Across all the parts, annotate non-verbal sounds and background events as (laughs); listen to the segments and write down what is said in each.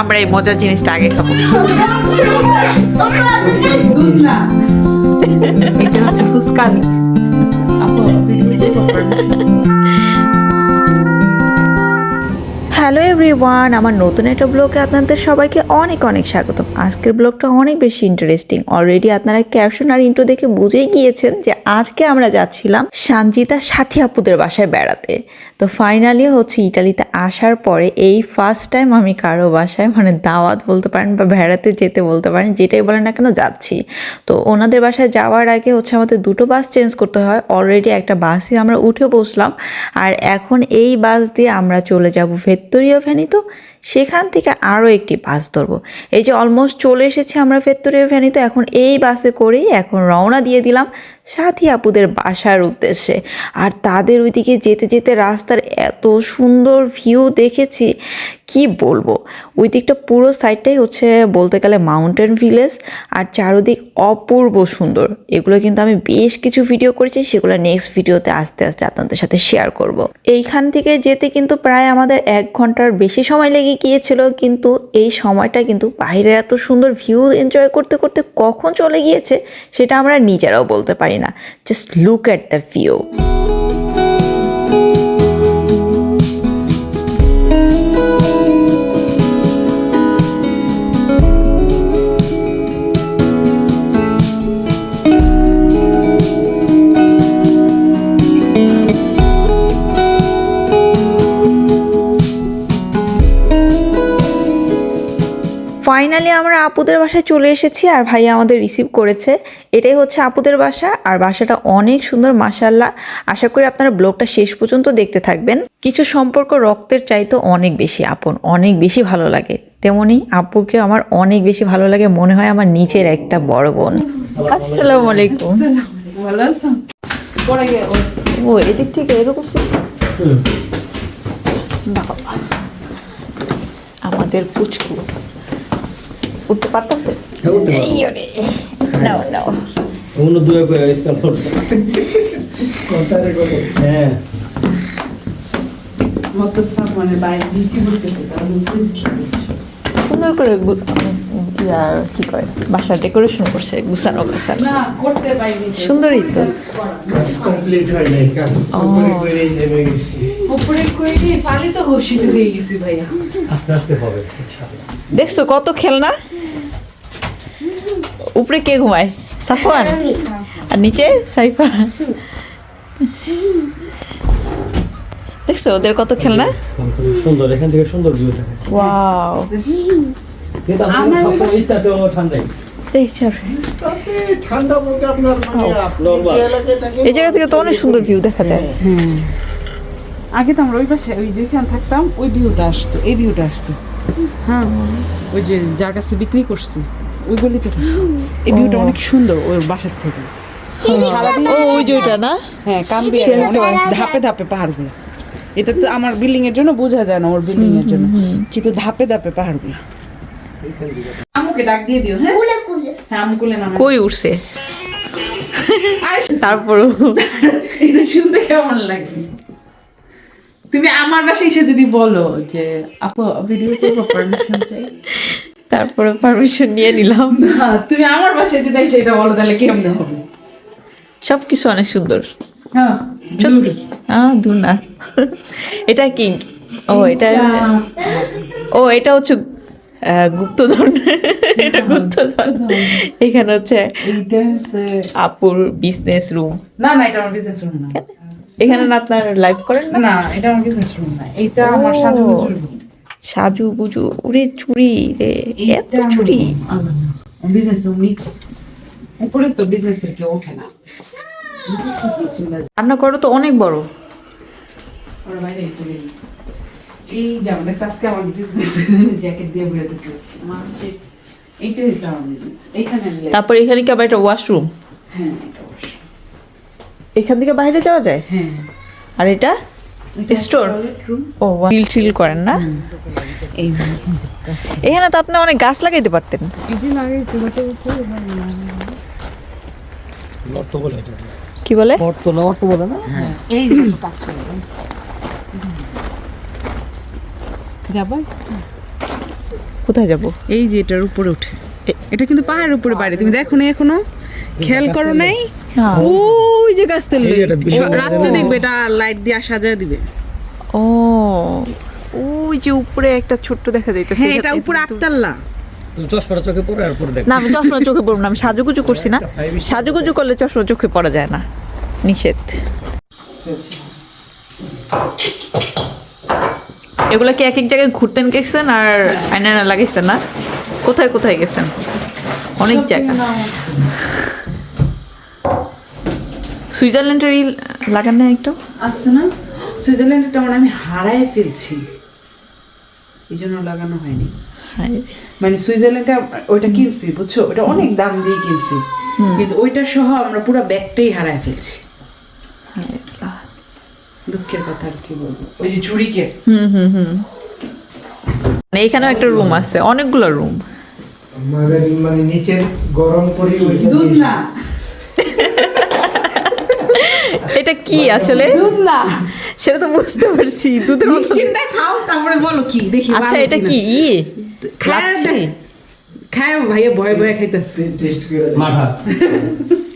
আমরা এই মজার জিনিসটা আগে খাব। দুধ না এটা হচ্ছে ফুসকালি হ্যালো এভরিওয়ান আমার নতুন একটা ব্লগে আপনাদের সবাইকে অনেক অনেক স্বাগতম। আজকের ব্লগটা অনেক বেশি ইন্টারেস্টিং অলরেডি আপনারা ক্যাপশন আর ইন্ট্রো দেখে বুঝেই গিয়েছেন যে আজকে আমরা যাচ্ছিলাম সানজিতা সাথী আপুদের বাসায় বেড়াতে। তো ফাইনালি হচ্ছে ইটালিতে আসার পরে এই ফার্স্ট টাইম আমি কারও বাসায় মানে দাওয়াত বলতে পারেন বা বেড়াতে যেতে বলতে পারেন, যেটাই বলেন না কেন যাচ্ছি। তো ওনাদের বাসায় যাওয়ার আগে হচ্ছে আমাদের দুটো বাস চেঞ্জ করতে হয়। অলরেডি একটা বাসে আমরা উঠে বসলাম আর এখন এই বাস দিয়ে আমরা চলে যাব ভেত্তরীয় ভ্যানিতো সেখান থেকে আরও একটি বাস ধরবো। এই যে অলমোস্ট চলে এসেছি আমরা ভেত্তরীয় ভ্যানিতো এখন এই বাসে করেই এখন রওনা দিয়ে দিলাম। সাথী আপুদের বাসার উদ্দেশ্যে। আর তাদের ওইদিকে যেতে যেতে রাস্তার এত সুন্দর ভিউ দেখেছি কি বলব? ওই দিকটা পুরো সাইডটাই হচ্ছে বলতে গেলে মাউন্টেন ভিলেজ আর চারদিক অপূর্ব সুন্দর। এগুলো কিন্তু আমি বেশ কিছু ভিডিও করেছি, সেগুলো নেক্সট ভিডিওতে আস্তে আস্তে আপনাদের সাথে শেয়ার করব। এইখান থেকে যেতে কিন্তু প্রায় আমাদের এক ঘণ্টার বেশি সময় লেগে গিয়েছিল, কিন্তু এই সময়টা কিন্তু বাইরের এত সুন্দর ভিউ এনজয় করতে করতে কখন চলে গিয়েছে, সেটা আমরা নিজেরাও বলতে পারি না। Just look at the view আমরা আপুদের বাসায় চলে এসেছি আর ভাইয়া আমাদের রিসিভ করেছে। এটাই হচ্ছে আপুদের বাসা আর বাসাটা অনেক সুন্দর মাসাল্লাহ আশা করি আপনারা ব্লগটা শেষ পর্যন্ত দেখতে থাকবেন। কিছু সম্পর্ক রক্তের চাইতে অনেক বেশি আপন অনেক বেশি ভালো লাগে। তেমনি আপুকে আমার অনেক বেশি ভালো লাগে মনে হয় আমার নিচের একটা বড় বোন। আসসালামু আলাইকুম। ভালো আছো? ও ও এদিক থেকে এরকম? আমাদের পুচকু। উঠতে পারতেছে? হ্যাঁ। নাও নাও। অন্য দুয়ে স্কাল হ্যাঁ মানে সুন্দর করে কি করে বাসার ডেকোরেশন করছে গুছানো গাছানো। সুন্দরই তো। হয় দেখছ কত খেলনা? উপরে কে ঘুমায়? সাফওয়ান? আর নিচে? সাইফা? দেখছ ওদের কত খেলনা? সুন্দর এখান থেকে সুন্দর ভিউ থাকে ওয়াও। মানে এই জায়গা থেকে তো অনেক সুন্দর ভিউ দেখা যায়। হ্যাঁ। আগে তো আমরা ওই পাশে ওই যেখানে থাকতাম ওই ভিউটা আসতো এই ভিউটা আসতো। হ্যাঁ ওই যে যার কাছে বিক্রি করছি। ওই গলিতে এই ভিউটা অনেক সুন্দর ওই বাসার থেকে। ও ওই যে ওইটা না? হ্যাঁ ধাপে ধাপে পাহাড়গুলো। এটা তো আমার বিল্ডিং এর জন্য বোঝা যায় না ওর বিল্ডিং এর জন্য। কিন্তু ধাপে ধাপে পাহাড়গুলো। আমুকে ডাক দিয়ে দিও হ্যাঁ? হ্যাঁ আমুকুলে নাম কই উঠছে তারপরও। এটা শুনতে কেমন লাগে? তুমি আমার বাসায় এসে যদি বলো যে আপু ভিডিও করব পারমিশন চাই? তারপরে পারমিশন নিয়ে নিলাম। তুমি আমার বাসায় যদি এসে এটা বলো তাহলে কেমনে হবে? সব কিছু অনেক সুন্দর। হ্যাঁ সত্যি আহ দূর না। এটা কি? ও এটা ও এটা হচ্ছে গুপ্তধন। এটা গুপ্তধন। এখানে হচ্ছে আপুর বিজনেস রুম না না এটা আমার বিজনেস রুম না। এখানে না আপনার লাইভ করেন না? না এটা আমার বিজনেস রুম না। এটা আমার ও। সাজু সাজু গুজু ওরে চুরি রে এত চুরি। বিজনেস উপরে তো বিজনেসের কেউ ওঠে না। রান্না করো তো অনেক বড়। এই যেমন আজকে আমার বিজনেস জ্যাকেট দিয়ে বেরোতেছে মানুষের এইটা হচ্ছে আমার বিজনেস এইখানে তারপর এখানে কি আবার একটা ওয়াশরুম হ্যাঁ এখান থেকে বাইরে যাওয়া যায়? হ্যাঁ। আর এটা? Room। ও টিল টিল করেন না? এখানে তো আপনি অনেক গাছ লাগাইতে পারতেন। কি বলে? না বলে না? এই কোথায় যাব? এই যে এটার উপরে উঠে। এটা কিন্তু পাহাড়ের উপরে বাড়ি। তুমি দেখো না এখনও? খেয়াল করো নাই? ওই যে গাছ তেল রাত্রে দেখবে এটা লাইট দিয়ে সাজা দিবে। ও ওই যে উপরে একটা ছোট্ট দেখা যাইতেছে হ্যাঁ এটা উপরে আটতাল্লা। তুমি চশমাটা চোখে পরে আর পরে দেখো। না আমি চশমা চোখে পড়ব না আমি সাজুগুজু করছি না। সাজুগুজু করলে চশমা চোখে পড়া যায় না। নিষেধ। এগুলা কি এক এক জায়গায় ঘুরতেন গেছেন আর আয়না লাগাইছেন না? কোথায় কোথায় গেছেন? অনেক জায়গা। সুইজারল্যান্ডের এই লাগান না একটু? আসছে না? সুইজারল্যান্ডটা মানে আমি হারায় ফেলছি। এই জন্য লাগানো হয়নি। মানে সুইজারল্যান্ডটা ওইটা কিনছি বুঝছ? ওটা অনেক দাম দিয়ে কিনছি। কিন্তু ওইটা সহ আমরা পুরো ব্যাগটাই হারায় ফেলছি। দুঃখের কথা আর কি বলব? ওই যে চুরিকে হুম হুম হুম। মানে এখানেও একটা রুম আছে। অনেকগুলো রুম আমাদের মানে নিচের গরম করি ওইটা দুধ না। এটা কি আসলে? দুধ না। সেটা তো বুঝতে পারছি দুধের মতো। মিষ্টিটা খাও তারপরে বলো কি দেখি আচ্ছা এটা কি? ই খায় খায় ভাইয়া ভয়ে ভয়ে খাইতেছে। টেস্ট করে মাঠা।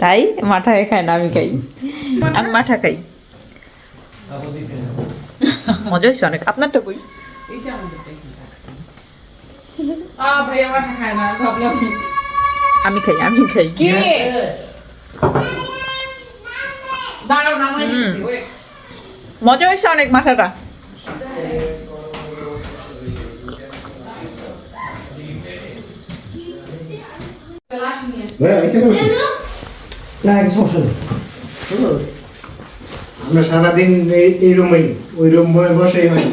তাই? মাঠায় খায় না আমি খাই। আমি মাঠা খাই। মজা হয়েছে অনেক। আপনারটা কই? এইটা আমাদের। আ ভাইয়া মাথা খায় না ভাবলাম আমি খাই আমি খাই। কি? দাঁড়াও ওই মজা হয়েছে অনেক এখানে বসুন। না কিছু আমরা সারাদিন এই- রুমেই ওই রুমে বসেই হয়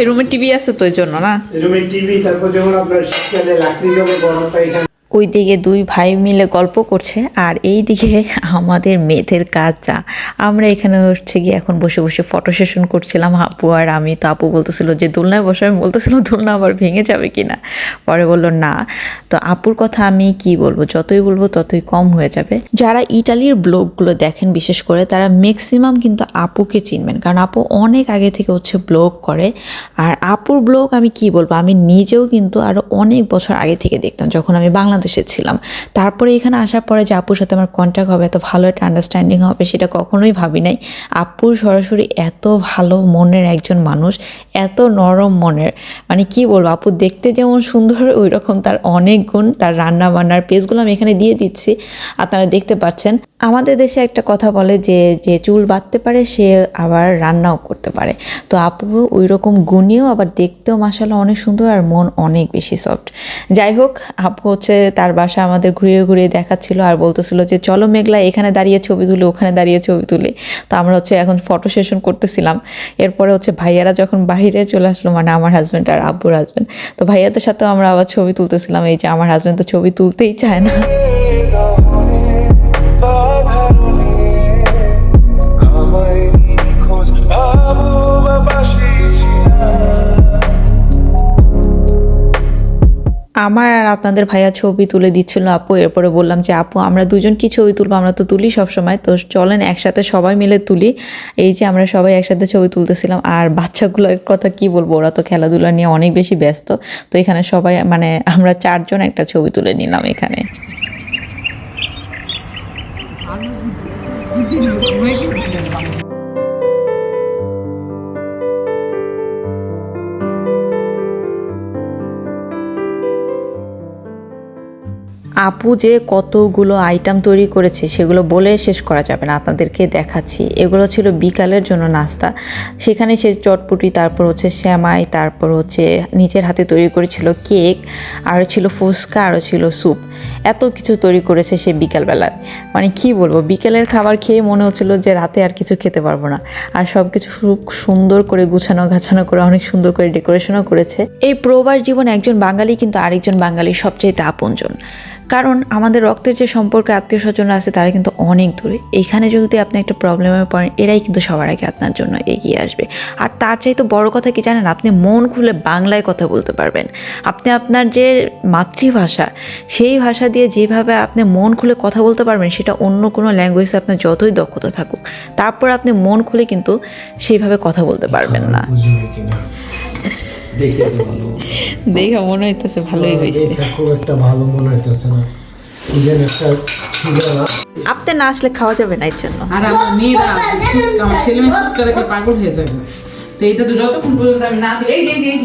এই রুমে টিভি আছে তো এই জন্য না? রুমে টিভি, তারপর যেমন আপনার শীতকালে লাকড়ি জলে গরমটা, এখানে ওই দিকে দুই ভাই মিলে গল্প করছে আর এই দিকে আমাদের মেয়েদের কাজ যা। আমরা এখানে হচ্ছে গিয়ে এখন বসে বসে ফটো সেশন করছিলাম। আপু আর আমি তো আপু বলতেছিল যে, দোলনায় বসে। আমি বলতেছিল দোলনা আবার ভেঙে যাবে কিনা? পরে বলল, না। তো আপুর কথা আমি কি বলব? যতই বলব ততই কম হয়ে যাবে। যারা ইটালির ব্লগগুলো দেখেন, বিশেষ করে তারা ম্যাক্সিমাম কিন্তু আপুকে চিনবেন। কারণ আপু অনেক আগে থেকে হচ্ছে ব্লগ করে। আর আপুর ব্লগ আমি কি বলব? আমি নিজেও কিন্তু আরও অনেক বছর আগে থেকে দেখতাম। যখন আমি বাংলাদেশে ছিলাম। তারপরে এখানে আসার পরে যে আপুর সাথে আমার কন্ট্যাক্ট হবে, এত ভালো একটা আন্ডারস্ট্যান্ডিং হবে সেটা কখনোই ভাবি নাই। আপুর সরাসরি এত ভালো মনের একজন মানুষ, এত নরম মনের। মানে কি বলব, আপু দেখতে যেমন সুন্দর ওই রকম তার অনেক গুণ, তার রান্না বান্নার পেজগুলো আমি এখানে দিয়ে দিচ্ছি। আপনারা দেখতে পাচ্ছেন, আমাদের দেশে একটা কথা বলে যে যে চুল বাঁধতে পারে, সে আবার রান্নাও করতে পারে। তো আপু ওই রকম গুণীয় আবার দেখতেও মাসাল্লাহ অনেক সুন্দর আর মন অনেক বেশি সফট যাই হোক, আপু হচ্ছে তার বাসা আমাদের ঘুরিয়ে ঘুরিয়ে দেখাচ্ছিল আর বলতেছিল যে, চলো মেঘলা, এখানে দাঁড়িয়ে ছবি তুলে, ওখানে দাঁড়িয়ে ছবি তুলে। তো আমরা হচ্ছে এখন ফটো সেশন করতেছিলাম। এরপরে হচ্ছে ভাইয়ারা যখন বাহিরে চলে আসলো মানে আমার হাজব্যান্ড আর আব্বুর হাজব্যান্ড তো ভাইয়াদের সাথেও আমরা আবার ছবি তুলতেছিলাম। এই যে, আমার হাজব্যান্ড তো ছবি তুলতেই চায় না। আমার আর আপনাদের ভাইয়া ছবি তুলে দিচ্ছিল আপু, এরপরে বললাম যে, আপু, আমরা দুজন কি ছবি তুলবো? আমরা তো তুলি সবসময়। তো চলেন, একসাথে সবাই মিলে তুলি। এই যে আমরা সবাই একসাথে ছবি তুলতেছিলাম। আর বাচ্চাগুলোর কথা কি বলব? ওরা তো খেলাধুলা নিয়ে অনেক বেশি ব্যস্ত। তো এখানে সবাই মানে আমরা চারজন একটা ছবি তুলে নিলাম এখানে। আপু যে কতগুলো আইটেম তৈরি করেছে, সেগুলো বলে শেষ করা যাবে না। আপনাদেরকে দেখাচ্ছি। এগুলো ছিল বিকালের জন্য নাস্তা। সেখানে সে চটপুটি, তারপর হচ্ছে শ্যামাই, তারপর হচ্ছে নিজের হাতে তৈরি করেছিল কেক আর ছিল ফুচকা, আরও ছিল স্যুপ। এত কিছু তৈরি করেছে সে বিকালবেলায়। মানে কি বলব, বিকেলের খাবার খেয়ে মনে হচ্ছিল যে রাতে আর কিছু খেতে পারব না। আর সব কিছু খুব সুন্দর করে গুছানো গাছানো করে, অনেক সুন্দর করে ডেকোরেশনও করেছে। এই প্রবাস জীবন একজন বাঙালি কিন্তু আরেকজন বাঙালির সবচেয়ে আপনজন। কারণ আমাদের রক্তের যে সম্পর্কে আত্মীয় স্বজনরা আছে, তারা কিন্তু অনেক দূরে। এখানে যদি আপনি একটা প্রবলেমে পড়েন, এরাই কিন্তু সবার আগে আপনার জন্য এগিয়ে আসবে। আর তার চাইতে বড় কথা কি জানেন? আপনি মন খুলে বাংলায় কথা বলতে পারবেন। আপনি আপনার যে মাতৃভাষা, সেই ভাষা দিয়ে যেভাবে আপনি মন খুলে কথা বলতে পারবেন, সেটা অন্য কোনো ল্যাঙ্গুয়েজে আপনার যতই দক্ষতা থাকুক, তারপর আপনি মন খুলে কিন্তু সেইভাবে কথা বলতে পারবেন না। দেখে ভালো। দেখে মনে হইতেছে ভালোই হয়েছে খুব একটা ভালো মনে হইতেছে না। কি একটা ছিল না। আপনি না আসলে খাওয়া যাবে না এর জন্য। আর আমার মেয়েরা ফুচকা আমার ছেলে মেয়ে ফুচকা দেখে পাগল হয়ে যাবে। তো এটা তো যতক্ষণ পর্যন্ত আমি না এই যে এই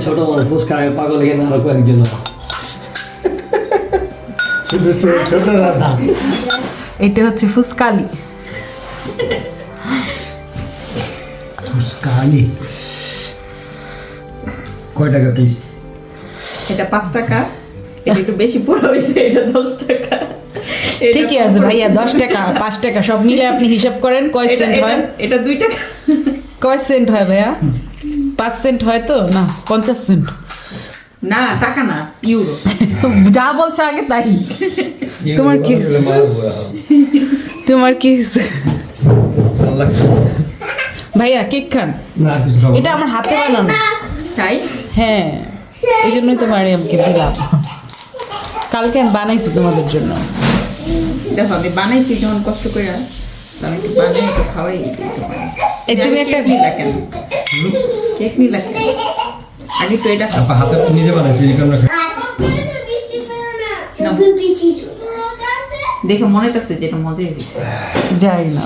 ছোট মানুষ ফুচকা খায়, পাগল আরও কয়েকজন ছোট- এটা হচ্ছে ফুসকালি কালি কয় টাকা পিস এটা পাঁচ টাকা। এটা একটু বেশি পুরো হয়েছে এটা দশ টাকা। এটা- ঠিকই আছে ভাইয়া দশ টাকা পাঁচ টাকা সব মিলে আপনি হিসাব করেন কয় সেন্ট হয়? এটা- দুই টাকা। কয় সেন্ট হয় ভাইয়া? পাঁচ সেন্ট হয় তো? না পঞ্চাশ সেন্ট না টাকা না ইউরো (laughs) যা বলছো আগে তাই। তোমার কি তোমার কি হয়েছে? লাগছে। ভাইয়া কেক খান। এটা আমার হাতে বানানো। তাই? হ্যাঁ এই জন্যই তো মারিয়ামকে দিলাম। কালকে আমি বানাইছি তোমাদের জন্য। দেখো আমি বানাইছি যখন কষ্ট করে আমি একটু বানাই একটু খাওয়াই এই তুমি একটা কেক নিলা কেন? কেক নিলা কেন? আগে তো এটা খাও। হাতে নিজে বানাইছি এই কারণে দেখে মনে হচ্ছে যে এটা মজাই হয়েছে যাই না।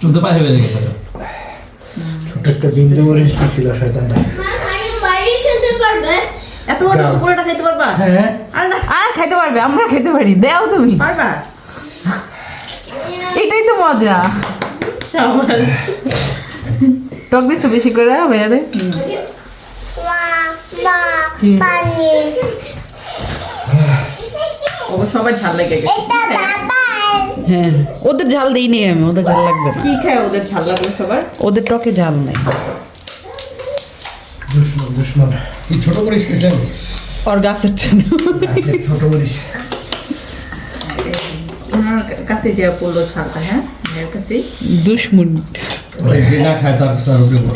চলতে পারে বেড়ে গেছে। ছোট একটা বিন্দু মরিচ ছিল শয়তানটা। এত বড় পুরোটা খাইতে পারবা? হ্যাঁ। আর না আর খাইতে পারবে আমরা খেতে পারি দেও তুমি। পারবা? এটাই তো মজা। সবাই। টক দিছো বেশি করে ভাইয়া রে মা মা কি? পানি। ও সবার ঝাল লেগে গেছে। এটা বাবা হ্যাঁ। ওদের ঝাল দিই নি আমি ওদের ঝাল লাগবে না। কি খায় ওদের ঝাল লাগল সবার? ওদের টকে ঝাল নেই। ছোট করিস ওর গাছের জন্য। ছোট ওনার কাছে যে পড়ল হ্যাঁ? দুশ্মন।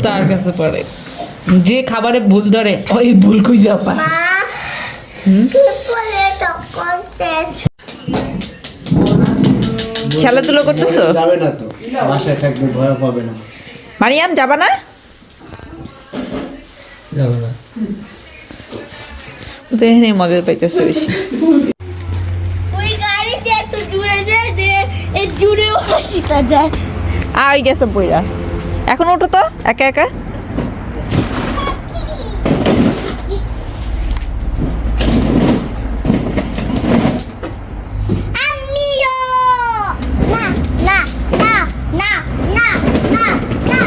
তার কাছে পড়ে। যে খাবারে ভুল ধরে ওই ভুল খুঁজে যা খেলাধুলো করতেছো? যাবে না তো বাসায় থাকবে ভয় পাবে না। মারিয়াম যাবা না? যাবে না। তো এখানে মজা পাইতেছে বেশি। ওই গাড়িতে এত জুড়ে যায় যে এই জুড়েও হাসিটা যায়। আই গেছে বইরা। এখন ওঠো তো একা একা আমিও না না না না না না না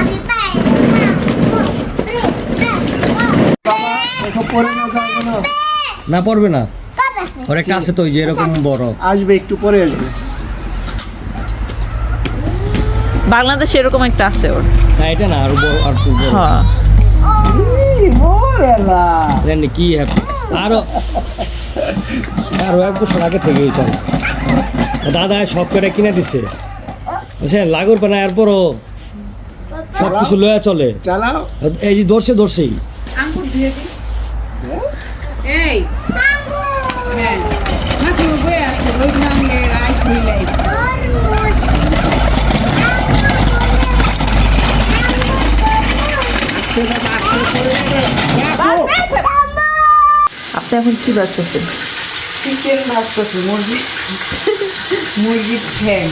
আমি পাই না না? পড়বে না ওর একটা আছে তো ওই যে এরকম বড়। আসবে একটু পরে আসবে। বাংলাদেশে এরকম একটা আছে ওর। না এটা না আর বড় আর একটু বড়। হ্যাঁ। জানি কি হ্যাপি আরও আরও এক বছর আগে থেকে এটা। দাদা সব করে কিনে দিছে। বুঝছেন? লাগুর পানা এরপরও সব কিছু লয়া চলে। চালাও। এই যে ধরছে ধরছেই আঙ্গুর দিয়ে দিই। এই। হ্যাঁ। রাইস মিলাই আপনি এখন কি বাঁচতেছেন চিকেন ভাজতেছি মুরগি। মুরগির ঠ্যাং।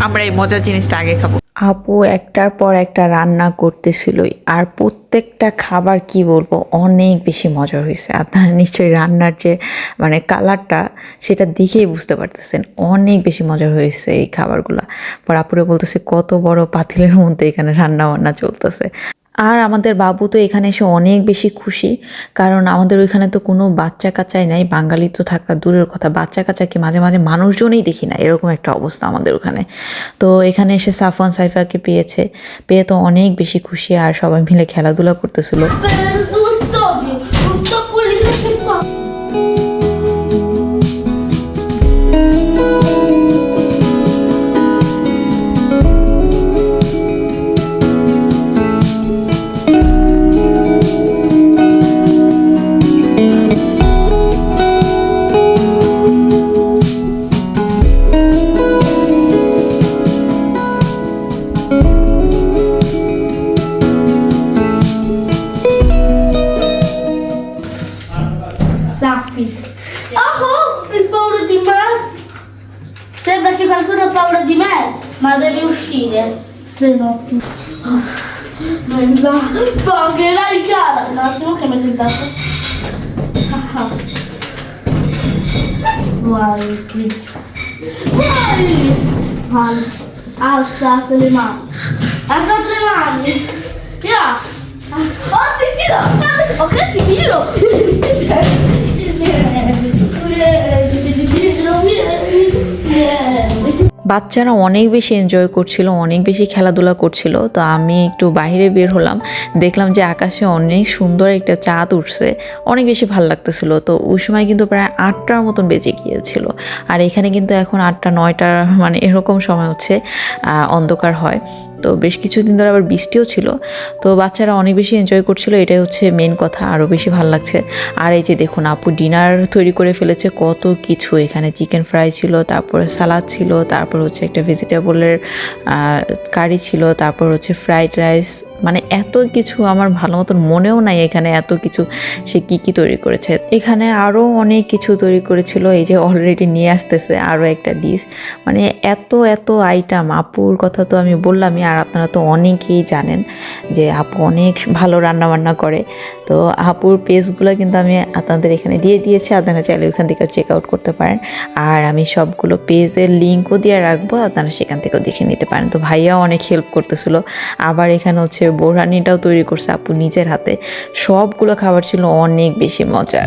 আমরা এই মজার জিনিসটা আগে খাব। আপু একটার পর একটা রান্না করতেছিল আর প্রত্যেকটা খাবার, কি বলব, অনেক বেশি মজা হয়েছে আপনারা নিশ্চয়ই রান্নার যে মানে কালারটা, সেটা দেখেই বুঝতে পারতেছেন। অনেক বেশি মজা হয়েছে এই খাবারগুলো। পর আপুরে বলতেছে, কত বড় পাতিলের মধ্যে এখানে রান্না বান্না চলতেছে। আর আমাদের বাবু তো এখানে এসে অনেক বেশি খুশি, কারণ আমাদের ওইখানে তো কোনো বাচ্চা কাচাই নাই, বাঙালি তো থাকা দূরের কথা, বাচ্চা কাচাকে মাঝে মাঝে মানুষজনেই দেখি না, এরকম একটা অবস্থা আমাদের ওখানে। তো এখানে এসে সাফওয়ান সাইফাকে পেয়েছে, পেয়ে তো অনেক বেশি খুশি, আর সবাই মিলে খেলাধুলা করতেছিল। Se no. Bella, pagherai cara. Un attimo che metto il dato. Vai, qui. Vai! Vai. Alzate le mani. Alzate le mani. Ja. Oh, ti tiro. Ok, ti tiro. বাচ্চারা অনেক বেশি এনজয় করছিল, অনেক বেশি খেলাধুলা করছিল। তো আমি একটু বাইরে বের হলাম, দেখলাম যে আকাশে অনেক সুন্দর একটা চাঁদ উঠছে, অনেক বেশি ভালো লাগতেছিল। তো ওই সময় কিন্তু প্রায় আটটার মতন বেজে গিয়েছিল। আর এখানে কিন্তু এখন আটটা, নয়টা মানে এরকম সময় হচ্ছে অন্ধকার হয়। তো বেশ কিছুদিন ধরে আবার বৃষ্টিও ছিল। তো বাচ্চারা অনেক বেশি এনজয় করছিল, এটাই হচ্ছে মেন কথা আরও বেশি ভালো লাগছে। আর এই যে দেখুন, আপু ডিনার তৈরি করে ফেলেছে, কত কিছু। এখানে চিকেন ফ্রাই ছিল, তারপরে সালাদ ছিল, তারপর হচ্ছে একটা ভেজিটেবলের কারি ছিল, তারপর হচ্ছে ফ্রাইড রাইস মানে এত কিছু আমার ভালো মতন মনেও নাই এখানে এত কিছু সে কি কি তৈরি করেছে। এখানে আরও অনেক কিছু তৈরি করেছিল, এই যে অলরেডি নিয়ে আসতেছে আরও একটা ডিশ মানে এত এত আইটেম আপুর কথা তো আমি বললামই, আর আপনারা তো অনেকেই জানেন যে আপু অনেক ভালো রান্না বান্না করে। তো আপুর পেজগুলো কিন্তু আমি আপনাদের এখানে দিয়ে দিয়েছি, আপনারা চাইলে ওইখান থেকে চেক আউট করতে পারেন। আর আমি সবগুলো পেজের লিঙ্কও দিয়ে রাখব, আপনারা সেখান থেকেও দেখে নিতে পারেন। তো ভাইয়াও অনেক হেল্প করতেছিল। আবার এখানে হচ্ছে বোরানিটাও তৈরি করছে আপু নিজের হাতে। সবগুলো খাবার ছিল অনেক বেশি মজার?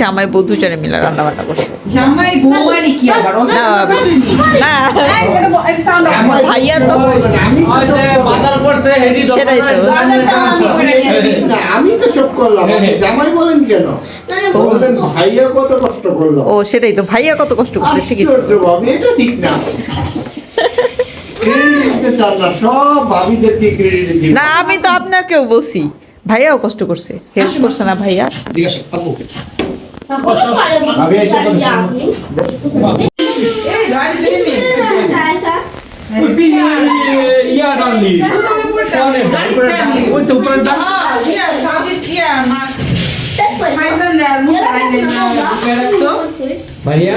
জামাই বউ দুজনে মিলে রান্না বান্না করছে। জামাই বৌমারি কি আবার? না। ভাইয়া তো বাজার করছে হেডি সেটাই তো। আমি নিয়ে আসছি। না আমি তো সব করলাম। জামাই বলেন কেন? ভাইয়া কত কষ্ট করলাম ও সেটাই তো। ভাইয়া কত কষ্ট করছে ঠিকই এটা ঠিক না। (laughs) ক্রেডিট দিতে চান না সব ভাবিদেরকে ক্রেডিট দিন না আমি তো আপনাকেও বলছি। ভাইয়াও কষ্ট করছে হেল্প করছে না ভাইয়া। ভাইয়া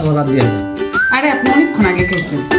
আমার রাত দিয়ে আরে আপনি অনেকক্ষণ আগে খেয়েছেন।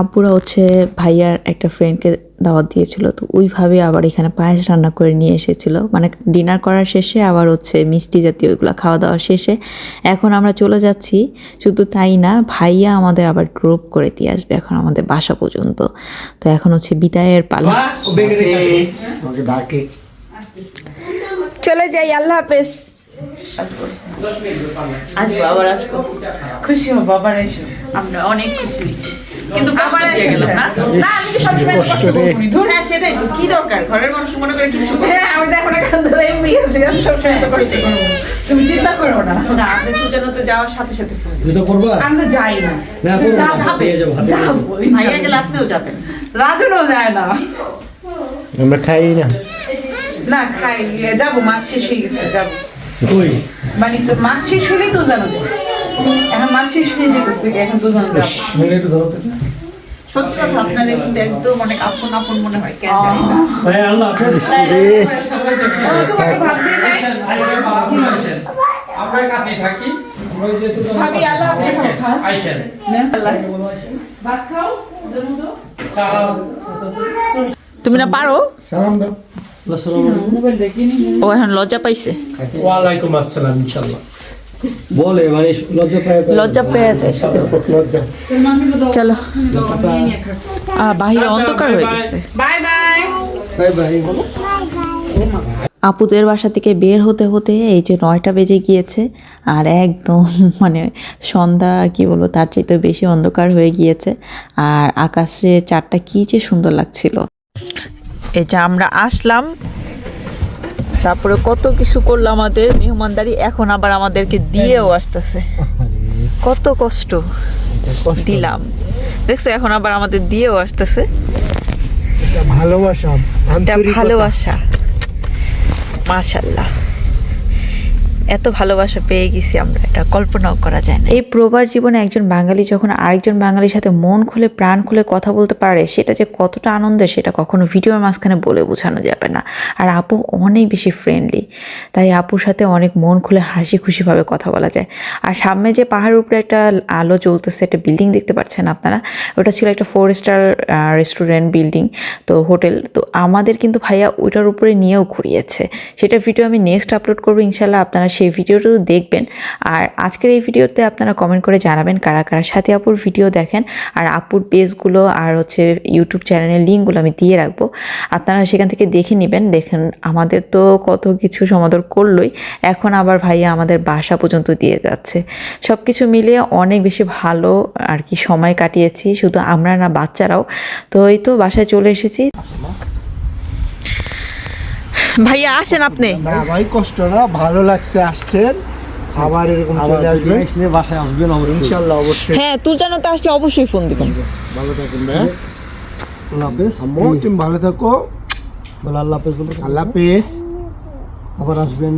আব্বুরা হচ্ছে ভাইয়ার একটা ফ্রেন্ডকে দাওয়াত দিয়েছিল তো ওইভাবে আবার এখানে পায়েস রান্না করে নিয়ে এসেছিল। মানে ডিনার করার শেষে আবার হচ্ছে মিষ্টি জাতীয় ওইগুলো খাওয়া দাওয়া শেষে এখন আমরা চলে যাচ্ছি। শুধু তাই না ভাইয়া আমাদের আবার গ্রুপ করে দিয়ে আসবে এখন আমাদের বাসা পর্যন্ত। তো এখন হচ্ছে বিদায়ের পালা। ডাকে। চলে যাই আল্লাহ হাফেজ। আসব আবার আসব। খুশি হব আবার এসো। আমরা অনেক খুশি হয়েছি। কিন্তু দিয়ে গেলাম না? না আমি তো সবসময় কষ্ট করি ধুর হ্যাঁ সেটাই কি দরকার? ঘরের মানুষ মনে করে কিছু হ্যাঁ আমি দেখো না এখান থেকে এমনি সবসময় এত কষ্ট করব। তুমি চিন্তা করো না। না আপনি দুজনে তো যাওয়ার সাথে সাথে পরবা আমি তো যাই না। না। যাব ভাইয়া গেলে আপনিও যাবেন। রাজনও যায় না। আমরা খাই না। না খাই যাব মাছ শেষ হয়ে গেছে যাব। কই? মানে তো মাছ শেষ হলেই তো জানো এখন মাছ শেষ হয়ে যেতেছে এখন ধরো তো। সত্যি কথা আপনার কিন্তু একদম অনেক আপন আপন মনে হয় কেন জানি না। ভাই আল্লাহ হাফেজ। ও, তোমাকে ভাত দিয়ে দেয়? আপনার কাছেই থাকি। আমরা ওই যে তো ভাবি আল্লাহ হাফেজ। আইসেন ভাত খাও ওদের তুমি না পারো? সালাম দাও। ও এখন লজ্জা পাইছে। ওয়ালাইকুম আসসালাম ইনশাল্লাহ বলে মানে লজ্জা পায়। লজ্জা পেয়ে যায় লজ্জা চলো। আহ, বাহিরে অন্ধকার হয়ে গেছে। বাই বাই বাই বাই আপুদের বাসা থেকে বের হতে হতে এই যে নয়টা বেজে গিয়েছে আর একদম (laughs) মানে সন্ধ্যা কি বলব তার চাইতে বেশি অন্ধকার হয়ে গিয়েছে আর আকাশে চারটা কি যে সুন্দর লাগছিল। এই যে আমরা আসলাম। তারপরে কত কিছু করল আমাদের মেহমানদারি এখন আবার আমাদেরকে দিয়েও আসতেছে। কত কষ্ট দিলাম। দেখছ এখন আবার আমাদের দিয়েও আসতেছে। এটা ভালোবাসা এটা। ভালোবাসা। মাশাল্লাহ এত ভালোবাসা পেয়ে গেছি আমরা, এটা কল্পনাও করা যায় না। এই প্রবার জীবনে একজন বাঙালি যখন আরেকজন বাঙালির সাথে মন খুলে, প্রাণ খুলে কথা বলতে পারে, সেটা যে কতটা আনন্দের সেটা কখনো ভিডিওর মাঝখানে বলে বোঝানো যাবে না। আর আপু অনেক বেশি ফ্রেন্ডলি তাই আপুর সাথে অনেক মন খুলে হাসি খুশিভাবে কথা বলা যায়। আর সামনে যে পাহাড়ের উপরে একটা আলো জ্বলতেছে, একটা বিল্ডিং দেখতে পাচ্ছেন আপনারা? ওটা ছিল একটা ফোর স্টার রেস্টুরেন্ট বিল্ডিং তো হোটেল তো আমাদের কিন্তু ভাইয়া ওইটার উপরে নিয়েও ঘুরিয়েছে। সেটা ভিডিও আমি নেক্সট আপলোড করব ইনশাল্লাহ আপনারা সেই ভিডিওটাও দেখবেন। আর আজকের এই ভিডিওতে আপনারা কমেন্ট করে জানাবেন কারা কারা সাথে আপুর ভিডিও দেখেন আর আপুর পেজগুলো আর হচ্ছে ইউটিউব চ্যানেলের লিঙ্কগুলো আমি দিয়ে রাখব। আপনারা সেখান থেকে দেখে নেবেন। দেখেন আমাদের তো কত কিছু সমাদর করলোই। এখন আবার ভাইয়া আমাদের বাসা পর্যন্ত দিয়ে যাচ্ছে। সব কিছু মিলিয়ে অনেক বেশি ভালো আর কি সময় কাটিয়েছি। শুধু আমরা না বাচ্চারাও। তো এই তো বাসায় চলে এসেছি। ভাইয়া আসেন আপনি। ভাই কষ্ট না ভালো লাগছে আসছেন। আবার এরকম চলে আসবেন। বাসায় আসবেন অবশ্যই। ইনশাল্লাহ অবশ্যই। হ্যাঁ তুই জানো তো আসলে অবশ্যই ফোন দিবেন। ভালো থাকুন ভাই। আল্লাহ হাফেজ। আম্মু তুমি ভালো থাকো। বলে আল্লাহ হাফেজ আল্লাহ পেস আবার আসবেন।